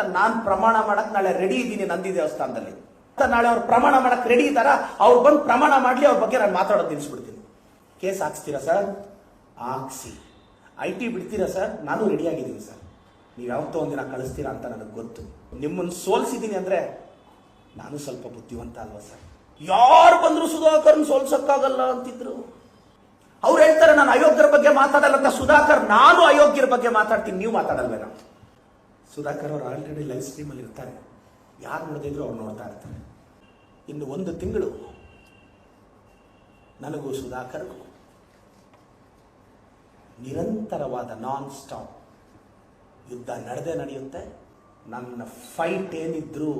ಅಂತ ನಾನ್ ಪ್ರಮಾಣ ಮಾಡಕ್ ನಾಳೆ ರೆಡಿ ಇದ್ದೀನಿ ನಂದಿ ದೇವಸ್ಥಾನದಲ್ಲಿ. ಅಂತ ನಾಳೆ ಅವ್ರು ಪ್ರಮಾಣ ಮಾಡಕ್ ರೆಡಿ ಇದ್ದಾರ? ಅವ್ರು ಬಂದು ಪ್ರಮಾಣ ಮಾಡ್ಲಿ, ಅವ್ರ ಬಗ್ಗೆ ನಾನು ಮಾತಾಡೋದು ನಿಲ್ಲಿಸ್ಬಿಡ್ತೀನಿ ಕೇಸ್ ಹಾಕ್ಸ್ತೀರಾ ಸರ್? ಹಾಕ್ಸಿ. ಐ ಟಿ ಬಿಡ್ತೀರಾ ಸರ್? ನಾನು ರೆಡಿ ಆಗಿದ್ದೀನಿ ಸರ್. ನೀವು ಯಾವತ್ತೋ ಒಂದಿನ ಕಳಿಸ್ತೀರಾ ಅಂತ ನನಗೆ ಗೊತ್ತು. ನಿಮ್ಮನ್ನು ಸೋಲ್ಸಿದ್ದೀನಿ ಅಂದ್ರೆ ನಾನು ಸ್ವಲ್ಪ ಬುದ್ಧಿವಂತ ಅಲ್ವಾ ಸರ್? ಯಾರು ಬಂದ್ರು ಸುಧಾಕರ್ನ ಸೋಲ್ಸಕ್ಕಾಗಲ್ಲ ಅಂತಿದ್ರು. ಅವ್ರು ಹೇಳ್ತಾರೆ, ನಾನು ಅಯೋಗ್ಯರ ಬಗ್ಗೆ ಮಾತಾಡಲ್ಲ ಅಂತ ಸುಧಾಕರ್, ನಾನು ಅಯೋಗ್ಯರ ಬಗ್ಗೆ ಮಾತಾಡ್ತೀನಿ, ನೀವು ಮಾತಾಡಲ್ವೇನ. ಸುಧಾಕರ್ ಅವರು ಆಲ್ರೆಡಿ ಲೈವ್ ಸ್ಟ್ರೀಮಲ್ಲಿ ಇರ್ತಾರೆ. ಯಾರು ನೋಡಿದ್ರು ಅವ್ರು ನೋಡ್ತಾ ಇರ್ತಾರೆ. ಇನ್ನು ಒಂದು ತಿಂಗಳು ನನಗೂ ಸುಧಾಕರ್ಗೂ ನಿರಂತರವಾದ ನಾನ್ ಸ್ಟಾಪ್ ಯುದ್ಧ ನಡೆದೇ ನಡೆಯುತ್ತೆ. ನನ್ನ ಫೈಟ್ ಏನಿದ್ರು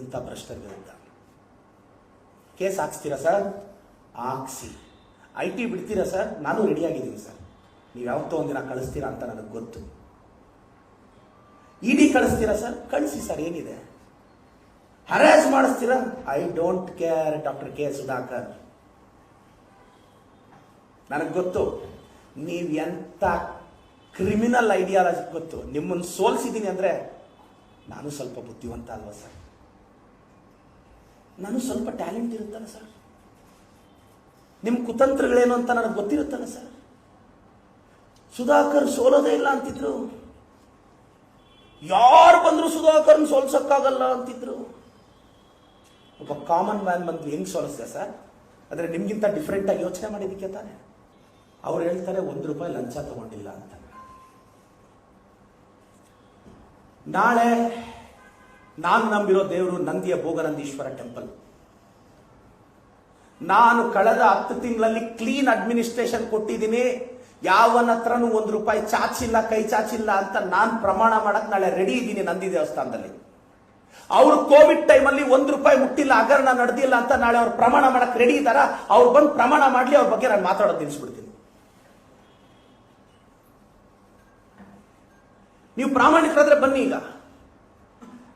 ಇಂಥ ಭ್ರಷ್ಟರ ವಿರುದ್ಧ ಕೇಸ್ ಹಾಕ್ಸ್ತೀರಾ ಸರ್? ಹಾಕ್ಸಿ. ಐ ಟಿ ಬಿಡ್ತೀರಾ ಸರ್? ನಾನು ರೆಡಿಯಾಗಿದ್ದೀನಿ ಸರ್. ನೀವು ಯಾವತ್ತೋ ಒಂದಿನ ಕಳಿಸ್ತೀರಾ ಅಂತ ನನಗೆ ಗೊತ್ತು. ಇಡಿ ಕಳಿಸ್ತೀರಾ ಸರ್? ಕಳಿಸಿ ಸರ್, ಏನಿದೆ? ಹರಾಜ್ ಮಾಡಿಸ್ತೀರಾ? I don't care doctor K Sudhakar. ನನಗೆ ಗೊತ್ತು, ನೀವು ಎಂಥ ಕ್ರಿಮಿನಲ್ ಐಡಿಯಾಲಜಿ ಗೊತ್ತು. ನಿಮ್ಮನ್ನು ಸೋಲಿಸಿದ್ದೀನಿ ಅಂದರೆ ನಾನು ಸ್ವಲ್ಪ ಬುದ್ಧಿವಂತ ಅಲ್ವಾ ಸರ್? ನಾನು ಸ್ವಲ್ಪ ಟ್ಯಾಲೆಂಟ್ ಇರುತ್ತಲ್ಲ ಸರ್? ನಿಮ್ಮ ಕುತಂತ್ರಗಳೇನು ಅಂತ ನನಗೆ ಗೊತ್ತಿರುತ್ತಲ್ಲ ಸರ್? ಸುಧಾಕರ್ ಸೋಲೋದೇ ಇಲ್ಲ ಅಂತಿದ್ರು. ಯಾರು ಬಂದರೂ ಸುಧಾಕರ್ನ ಸೋಲ್ಸೋಕ್ಕಾಗಲ್ಲ ಅಂತಿದ್ರು. ಒಬ್ಬ ಕಾಮನ್ ಮ್ಯಾನ್ ಬಂದು ಹೆಂಗೆ ಸೋಲಿಸ್ದೆ ಸರ್? ಆದರೆ ನಿಮಗಿಂತ ಡಿಫ್ರೆಂಟಾಗಿ ಯೋಚನೆ ಮಾಡಿದ್ದಕ್ಕೆ ತಾನೆ. ಅವ್ರು ಹೇಳ್ತಾರೆ, ಒಂದು ರೂಪಾಯಿ ಲಂಚ ತಗೊಂಡಿಲ್ಲ ಅಂತ. ನಾಳೆ ನಾನು ನಂಬಿರೋ ದೇವರು ನಂದಿಯ ಭೋಗನಂದೀಶ್ವರ ಟೆಂಪಲ್ ನಾನು ಕಳೆದ ಹತ್ತು ತಿಂಗಳಲ್ಲಿ ಕ್ಲೀನ್ ಅಡ್ಮಿನಿಸ್ಟ್ರೇಷನ್ ಕೊಟ್ಟಿದ್ದೀನಿ. ಯಾವನ ಹತ್ರನೂ ಒಂದು ರೂಪಾಯಿ ಚಾಚಿಲ್ಲ, ಕೈ ಚಾಚಿಲ್ಲ ಅಂತ ನಾನು ಪ್ರಮಾಣ ಮಾಡಕ್ ನಾಳೆ ರೆಡಿ ಇದ್ದೀನಿ ನಂದಿ ದೇವಸ್ಥಾನದಲ್ಲಿ. ಅವರು ಕೋವಿಡ್ ಟೈಮಲ್ಲಿ ಒಂದು ರೂಪಾಯಿ ಮುಟ್ಟಿಲ್ಲ, ಹಗರಣ ನಡೆದಿಲ್ಲ ಅಂತ ನಾಳೆ ಅವ್ರು ಪ್ರಮಾಣ ಮಾಡಕ್ ರೆಡಿ ಇದ್ದಾರ? ಅವ್ರು ಬಂದು ಪ್ರಮಾಣ ಮಾಡಲಿ, ಅವ್ರ ಬಗ್ಗೆ ನಾನು ಮಾತಾಡೋದು ನಿಲ್ಲಿಸ್ಬಿಡ್ತೀನಿ ನೀವು ಪ್ರಾಮಾಣಿಕರಾದ್ರೆ ಬನ್ನಿ ಈಗ.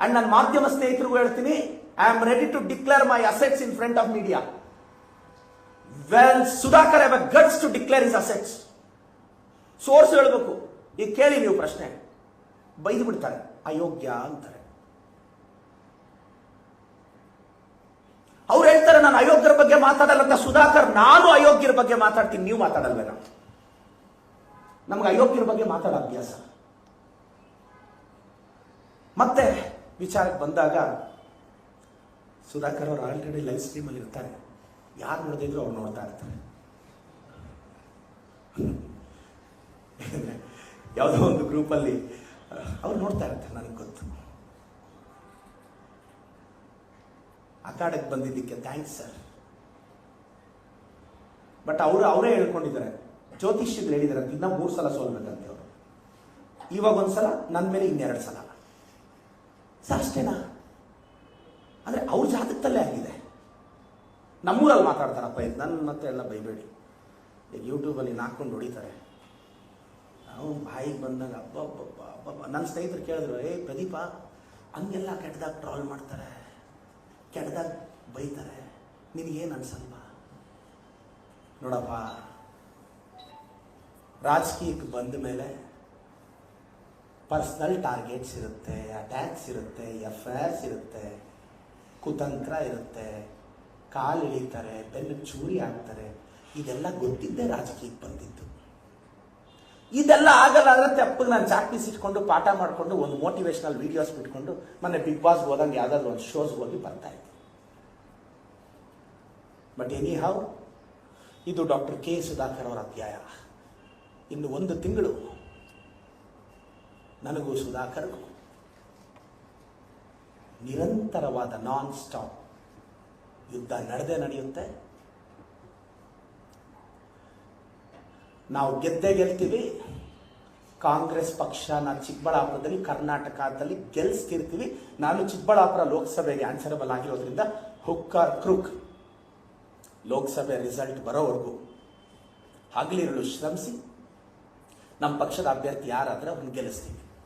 ಅಂಡ್ ನನ್ನ ಮಾಧ್ಯಮ ಸ್ನೇಹಿತರಿಗೂ ಹೇಳ್ತೀನಿ I am ready to declare my assets in front of media well Sudhakar have guts to declare is assets source ಹೇಳಬೇಕು. ಈಗ ಕೇಳಿ ನೀವು ಪ್ರಶ್ನೆ. ಬೈದು ಬಿಡ್ತಾರೆ. ಅಯೋಗ್ಯ ಅಂತಾರೆ. ಅವ್ರು ಹೇಳ್ತಾರೆ, ನಾನು ಅಯೋಗ್ಯರ ಬಗ್ಗೆ ಮಾತಾಡಲ್ಲ. ಅಂತ ಸುಧಾಕರ್, ನಾನು ಅಯೋಗ್ಯರ ಬಗ್ಗೆ ಮಾತಾಡ್ತೀನಿ. ನೀವು ಮಾತಾಡಲ್ವೇನ? ನಮ್ಗೆ ಅಯೋಗ್ಯರ ಬಗ್ಗೆ ಮಾತಾಡೋ ಅಭ್ಯಾಸ. ಮತ್ತೆ ವಿಚಾರಕ್ಕೆ ಬಂದಾಗ ಸುಧಾಕರ್ ಅವರು ಆಲ್ರೆಡಿ ಲೈವ್ ಸ್ಟ್ರೀಮಲ್ಲಿ ಇರ್ತಾರೆ. ಯಾರು ನೋಡಿದ್ರು ಅವ್ರು ನೋಡ್ತಾ ಇರ್ತಾರೆ. ಯಾವುದೋ ಒಂದು ಗ್ರೂಪಲ್ಲಿ ಅವ್ರು ನೋಡ್ತಾ ಇರ್ತಾರೆ, ನನಗೆ ಗೊತ್ತು. ಅಖಾಡಕ್ಕೆ ಬಂದಿದ್ದಕ್ಕೆ ಥ್ಯಾಂಕ್ಸ್ ಸರ್ ಬಟ್ ಅವರು, ಅವರೇ ಹೇಳ್ಕೊಂಡಿದ್ದಾರೆ. ಜ್ಯೋತಿಷ್ಯಗಳು ಹೇಳಿದ್ದಾರೆ ಇನ್ನ ಮೂರು ಸಲ ಸೋಲ್ಬೇಕಂತೆ ಅವರು. ಇವಾಗ ಒಂದ್ಸಲ ನನ್ನ ಮೇಲೆ ಇನ್ನೆರಡು ಸಲ. ಸರ್ ಅಷ್ಟೇನಾ? ಅಂದ್ರೆ ಅವ್ರ ಜಾತಕದಲ್ಲೇ ಆಗಿದೆ. ನಮ್ಮೂರಲ್ಲಿ ಮಾತಾಡ್ತಾರಪ್ಪ, ಇದು ನನ್ನ ಮತ್ತೆ ಎಲ್ಲ ಬೈಬೇಡಿ. ಯೂಟ್ಯೂಬಲ್ಲಿ ನಾಕೊಂಡು ಹೊಡಿತಾರೆ. ನಾವು ಬಾಯಿಗೆ ಬಂದಾಗ ಅಬ್ಬ ಅಬ್ಬಬ್ಬ ಅಬ್ಬಬ್ಬ ನನ್ನ ಸ್ನೇಹಿತರು ಕೇಳಿದ್ರು, ಏ, ಪ್ರದೀಪ, ಹಂಗೆಲ್ಲ ಕೆಟ್ಟದಾಗ ಟ್ರಾವೆಲ್ ಮಾಡ್ತಾರೆ, ಕೆಟ್ಟದಾಗ ಬೈತಾರೆ ನಿನಗೇನು ಅನ್ಸಲ್ವಾ? ನೋಡಪ್ಪ, ರಾಜಕೀಯಕ್ಕೆ ಬಂದ ಮೇಲೆ ಪರ್ಸ್ನಲ್ ಟಾರ್ಗೆಟ್ಸ್ ಇರುತ್ತೆ, ಅಟ್ಯಾಕ್ಸ್ ಇರುತ್ತೆ ಎಫ್ ಐ ಇರುತ್ತೆ, ಕುತಂತ್ರ ಇರುತ್ತೆ, ಕಾಲು ಇಳಿತಾರೆ ಬೆನ್ನು ಚೂರಿ ಹಾಕ್ತಾರೆ, ಇದೆಲ್ಲ ಗೊತ್ತಿದ್ದೇ ರಾಜಕೀಯಕ್ಕೆ ಬಂದಿದ್ದು. ಇದೆಲ್ಲ ಆಗಲ್ಲ ಅಂದ್ರೆ ತಪ್ಪಿಗೆ ನಾನು ಜಾಕ್ ಪೀಸ್ ಇಟ್ಕೊಂಡು ಪಾಠ ಮಾಡಿಕೊಂಡು ಒಂದು ಮೋಟಿವೇಶನಲ್ ವಿಡಿಯೋಸ್ ಬಿಟ್ಕೊಂಡು ಮೊನ್ನೆ ಬಿಗ್ ಬಾಸ್ ಹೋದಂಗೆ ಯಾವ್ದಾದ್ರು ಒಂದು ಶೋಸ್ ಹೋಗಿ ಬರ್ತಾ ಇದ್ದೆ. ಬಟ್ ಎನಿ ಹೌ ಇದು ಡಾಕ್ಟರ್ ಕೆ ಸುಧಾಕರ್ ಅವರ ಅಧ್ಯಾಯ. ಇನ್ನು ಒಂದು ತಿಂಗಳು ನನಗೂ ಸುಧಾಕರ್ಗೂ ನಿರಂತರವಾದ ನಾನ್ ಸ್ಟಾಪ್ ಯುದ್ಧ ನಡೆದೇ ನಡೆಯುತ್ತೆ. ನಾವು ಗೆದ್ದೇ ಗೆಲ್ತೀವಿ. ಕಾಂಗ್ರೆಸ್ ಪಕ್ಷ ನಾನು ಚಿಕ್ಕಬಳ್ಳಾಪುರದಲ್ಲಿ, ಕರ್ನಾಟಕದಲ್ಲಿ ಗೆಲ್ಲಿಸ್ತಿರ್ತೀವಿ ನಾನು ಚಿಕ್ಕಬಳ್ಳಾಪುರ ಲೋಕಸಭೆಗೆ ಆನ್ಸರಬಲ್ ಆಗಿರೋದ್ರಿಂದ ಹುಕ್ಕರ್ ಕ್ರೂಕ್. ಲೋಕಸಭೆ ರಿಸಲ್ಟ್ ಬರೋವರೆಗೂ ಹಗಲಿರಲು ಶ್ರಮಿಸಿ, ನಮ್ಮ ಪಕ್ಷದ ಅಭ್ಯರ್ಥಿ ಯಾರಾದ್ರೆ ಅವ್ರನ್ನ ಗೆಲ್ಲಿಸ್ತೀವಿ.